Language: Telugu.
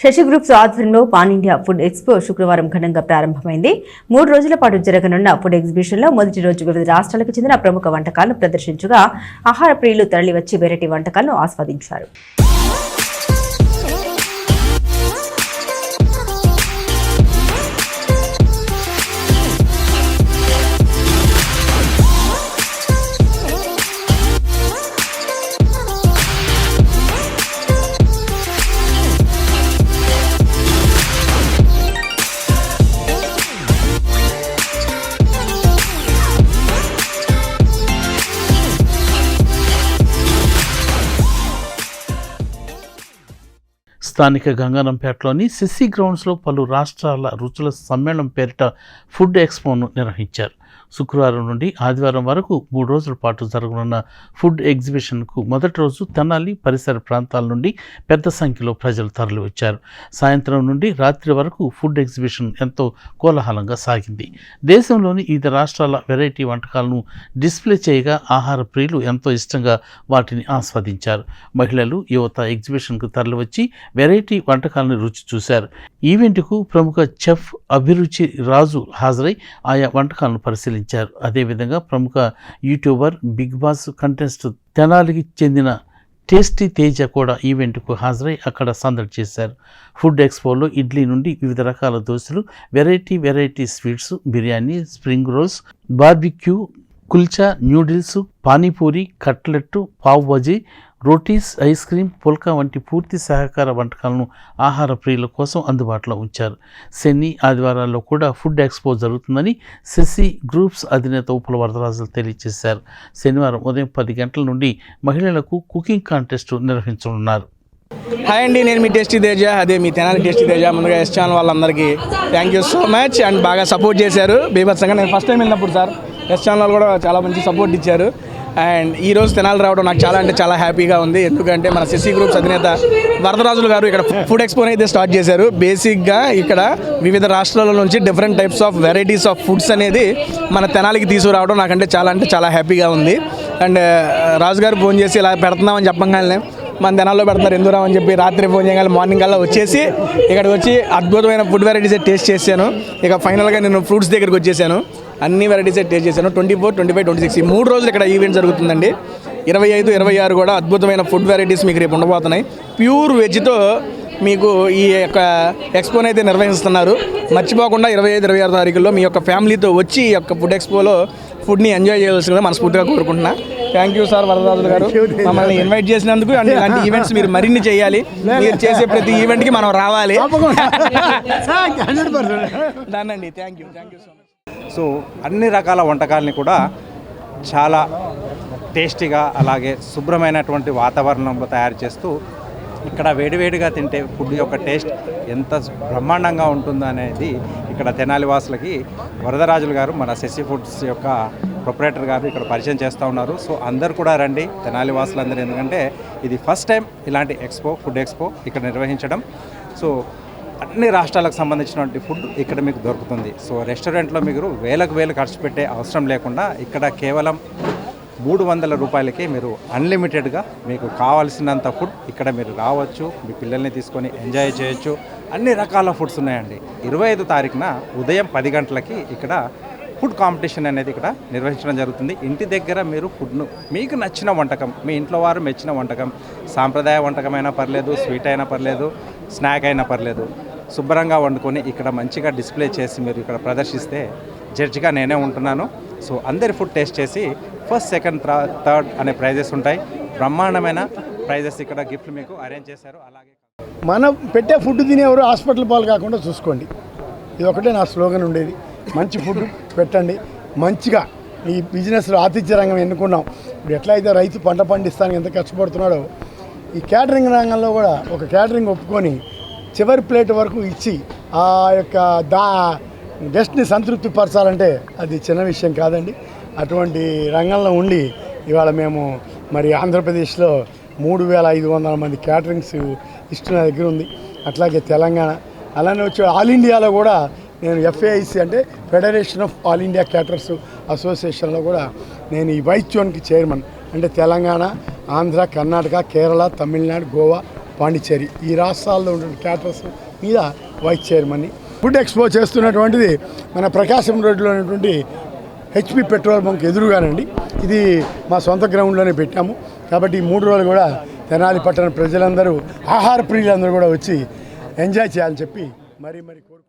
శశి గ్రూప్స్ ఆధ్వర్యంలో పాన్ ఇండియా ఫుడ్ ఎక్స్పో శుక్రవారం ఘనంగా ప్రారంభమైంది. మూడు రోజుల పాటు జరగనున్న ఫుడ్ ఎగ్జిబిషన్లో మొదటి రోజు వివిధ రాష్ట్రాలకు చెందిన ప్రముఖ వంటకాలను ప్రదర్శించగా ఆహార ప్రియులు తరలివచ్చి వెరైటీ వంటకాలను ఆస్వాదించారు. స్థానిక గంగారంపేటలోని సిసి గ్రౌండ్స్లో పలు రాష్ట్రాల రుచుల సమ్మేళనం పేరిట ఫుడ్ ఎక్స్పోను నిర్వహించారు. శుక్రవారం నుండి ఆదివారం వరకు మూడు రోజుల పాటు జరగనున్న ఫుడ్ ఎగ్జిబిషన్కు మొదటి రోజు తెనాలి పరిసర ప్రాంతాల నుండి పెద్ద సంఖ్యలో ప్రజలు తరలివచ్చారు. సాయంత్రం నుండి రాత్రి వరకు ఫుడ్ ఎగ్జిబిషన్ ఎంతో కోలాహలంగా సాగింది. దేశంలోని వివిధ రాష్ట్రాల వెరైటీ వంటకాలను డిస్ప్లే చేయగా ఆహార ప్రియులు ఎంతో ఇష్టంగా వాటిని ఆస్వాదించారు. మహిళలు యువత ఎగ్జిబిషన్కు తరలివచ్చి వెరైటీ వంటకాలను రుచి చూశారు. ఈవెంట్కు ప్రముఖ చెఫ్ అభిరుచి రాజు హాజరై ఆయా వంటకాలను పరిశీలించారు. అదేవిధంగా ప్రముఖ యూట్యూబర్ బిగ్ బాస్ కంటెస్ట్ తెనాలికి చెందిన టేస్టీ తేజ కూడా ఈవెంట్కు హాజరై అక్కడ సందడి చేశారు. ఫుడ్ ఎక్స్పోలో ఇడ్లీ నుండి వివిధ రకాల దోశలు variety variety sweets biryani spring rolls barbecue kulcha noodles panipuri cutlet pav bhaji rotis ice cream pulka వంటి పూర్తి సహకార వంటకాలను ఆహార ప్రియుల కోసం అందుబాటులో ఉంచారు. శని ఆదివారాల్లో కూడా ఫుడ్ ఎక్స్పో జరుగుతుందని శశి గ్రూప్స్ అధినేత ఉప్పుల వరదరాజులు తెలియజేశారు. శనివారం ఉదయం పది గంటల నుండి మహిళలకు కుకింగ్ కాంటెస్ట్ నిర్వహించనున్నారు. హాయ్ అండి నేను మీ టేస్టీ తేజ అదే మీ తెనాలి టేస్టీ తేజ. ముందుగా ఎస్ ఛానల్ వాళ్ళందరికీ thank you so much and బాగా సపోర్ట్ చేశారు. బీభత్సంగా నేను ఫస్ట్ టైం వెళ్ళినప్పుడు సార్ ఎస్ ఛానల్ కూడా చాలా మంచి సపోర్ట్ ఇచ్చారు. అండ్ ఈరోజు రోజు తెనాలి రావడం నాకు చాలా అంటే చాలా హ్యాపీగా ఉంది. ఎందుకంటే మన సిసి గ్రూప్స్ అధినేత వరదరాజులు గారు ఇక్కడ ఫుడ్ ఎక్స్పోని అయితే స్టార్ట్ చేశారు. బేసిక్గా ఇక్కడ వివిధ రాష్ట్రాల నుంచి different types of varieties of foods అనేది మన తెనాలికి తీసుకురావడం నాకంటే చాలా అంటే చాలా హ్యాపీగా ఉంది. అండ్ రాజు గారు ఫోన్ చేసి ఇలా పెడుతున్నామని చెప్పగానే మన తెనాల్లో పెడతారు ఎందుకు అని చెప్పి రాత్రి ఫోన్ చేయగానే మార్నింగ్ కల్లా వచ్చేసి ఇక్కడికి వచ్చి అద్భుతమైన ఫుడ్ వెరైటీస్ టేస్ట్ చేశాను. ఇక ఫైనల్గా నేను ఫ్రూట్స్ దగ్గరికి వచ్చేసాను. అన్ని వెరైటీస్ టేస్ట్ చేశాను. Twenty four twenty five twenty six ఈ మూడు రోజులు ఇక్కడ ఈవెంట్ జరుగుతుందండి. ఇరవై ఐదు ఇరవై ఆరు కూడా అద్భుతమైన ఫుడ్ వెరైటీస్ మీకు రేపు ఉండబోతున్నాయి. ప్యూర్ వెజ్తో మీకు ఈ యొక్క ఎక్స్పోని అయితే నిర్వహిస్తున్నారు. మర్చిపోకుండా ఇరవై ఐదు ఇరవై ఆరు తారీఖుల్లో మీ యొక్క ఫ్యామిలీతో వచ్చి ఈ యొక్క ఫుడ్ ఎక్స్పోలో ఫుడ్ని ఎంజాయ్ చేయాల్సిందిగా మనస్ఫూర్తిగా కోరుకుంటున్నా. థ్యాంక్ యూ సార్ వరదరాజులు గారు. మమ్మల్ని ఇన్వైట్ చేసినందుకు అండ్ ఇలాంటి ఈవెంట్స్ మీరు మరిన్ని చేయాలి. మీరు చేసే ప్రతి ఈవెంట్కి మనం రావాలి. దానండి thank you thank you so much so అన్ని రకాల వంటకాలని కూడా చాలా టేస్టీగా అలాగే శుభ్రమైనటువంటి వాతావరణంలో తయారు చేస్తూ ఇక్కడ వేడివేడిగా తింటే ఫుడ్ యొక్క టేస్ట్ ఎంత బ్రహ్మాండంగా ఉంటుందనేది ఇక్కడ తెనాలి వాసులకి వరదరాజులు గారు మన శశి ఫుడ్స్ యొక్క ప్రొపరేటర్ గారు ఇక్కడ పరిచయం చేస్తూ ఉన్నారు. సో అందరు కూడా రండి తెనాలి వాసులందరూ ఎందుకంటే ఇది ఫస్ట్ టైం ఇలాంటి ఎక్స్పో ఫుడ్ ఎక్స్పో ఇక్కడ నిర్వహించడం. సో అన్ని రాష్ట్రాలకు సంబంధించినటువంటి ఫుడ్ ఇక్కడ మీకు దొరుకుతుంది. సో రెస్టారెంట్లో మీరు వేలకు వేలు ఖర్చు పెట్టే అవసరం లేకుండా ఇక్కడ కేవలం మూడు వందల రూపాయలకే మీరు అన్లిమిటెడ్గా మీకు కావాల్సినంత ఫుడ్ ఇక్కడ మీరు రావచ్చు మీ పిల్లల్ని తీసుకొని ఎంజాయ్ చేయొచ్చు. అన్ని రకాల ఫుడ్స్ ఉన్నాయండి. ఇరవై ఐదు తారీఖున ఉదయం పది గంటలకి ఇక్కడ ఫుడ్ కాంపిటీషన్ అనేది ఇక్కడ నిర్వహించడం జరుగుతుంది. ఇంటి దగ్గర మీరు ఫుడ్ను మీకు నచ్చిన వంటకం మీ ఇంట్లో వారు మెచ్చిన వంటకం సాంప్రదాయ వంటకమైనా పర్లేదు స్వీట్ అయినా పర్లేదు స్నాక్ అయినా పర్లేదు శుభ్రంగా వండుకొని ఇక్కడ మంచిగా డిస్ప్లే చేసి మీరు ఇక్కడ ప్రదర్శిస్తే జడ్జిగా నేనే ఉంటున్నాను. సో అందరి ఫుడ్ టేస్ట్ చేసి ఫస్ట్ సెకండ్ థర్డ్ అనే ప్రైజెస్ ఉంటాయి. బ్రహ్మాండమైన ప్రైజెస్ ఇక్కడ గిఫ్ట్లు మీకు అరేంజ్ చేశారు. అలాగే మనం పెట్టే ఫుడ్ తినేవారు హాస్పిటల్ పాలు కాకుండా చూసుకోండి. ఇది ఒకటే నా స్లోగన్ ఉండేది. మంచి ఫుడ్ పెట్టండి. మంచిగా ఈ బిజినెస్లో ఆతిథ్య రంగం ఎన్నుకున్నాం. ఇప్పుడు ఎట్లయితే రైతు పంట పండిస్తానికి ఎంత కష్టపడుతున్నాడో ఈ క్యాటరింగ్ రంగంలో కూడా ఒక క్యాటరింగ్ ఒప్పుకొని చివరి ప్లేట్ వరకు ఇచ్చి ఆ యొక్క దా గెస్ట్ని సంతృప్తి పరచాలంటే అది చిన్న విషయం కాదండి. అటువంటి రంగంలో ఉండి ఇవాళ మేము మరి ఆంధ్రప్రదేశ్లో మూడు వేల ఐదు వందల మంది క్యాటరింగ్స్ ఇష్ట నా దగ్గర ఉంది. అట్లాగే తెలంగాణ అలానే వచ్చి ఆల్ ఇండియాలో కూడా నేను ఎఫ్ఏఐసి అంటే federation of all India caterers అసోసియేషన్లో కూడా నేను ఈ వైచ్యోన్కి చైర్మన్. అంటే తెలంగాణ ఆంధ్ర కర్ణాటక కేరళ తమిళనాడు గోవా పాండిచ్చేరి. ఈ రాష్ట్రాల్లో ఉన్న క్యాటర్స్ మీద వైస్ చైర్మన్ ఫుడ్ ఎక్స్పో చేస్తున్నటువంటిది మన ప్రకాశం రోడ్లో ఉన్నటువంటి హెచ్పి పెట్రోల్ బంక్ ఎదురుగానండి. ఇది మా సొంత గ్రౌండ్లోనే పెట్టాము. కాబట్టి ఈ మూడు రోజులు కూడా తెనాలి పట్టణ ప్రజలందరూ ఆహార ప్రియులందరూ కూడా వచ్చి ఎంజాయ్ చేయాలని చెప్పి మరీ మరీ కోరుకుంటున్నాను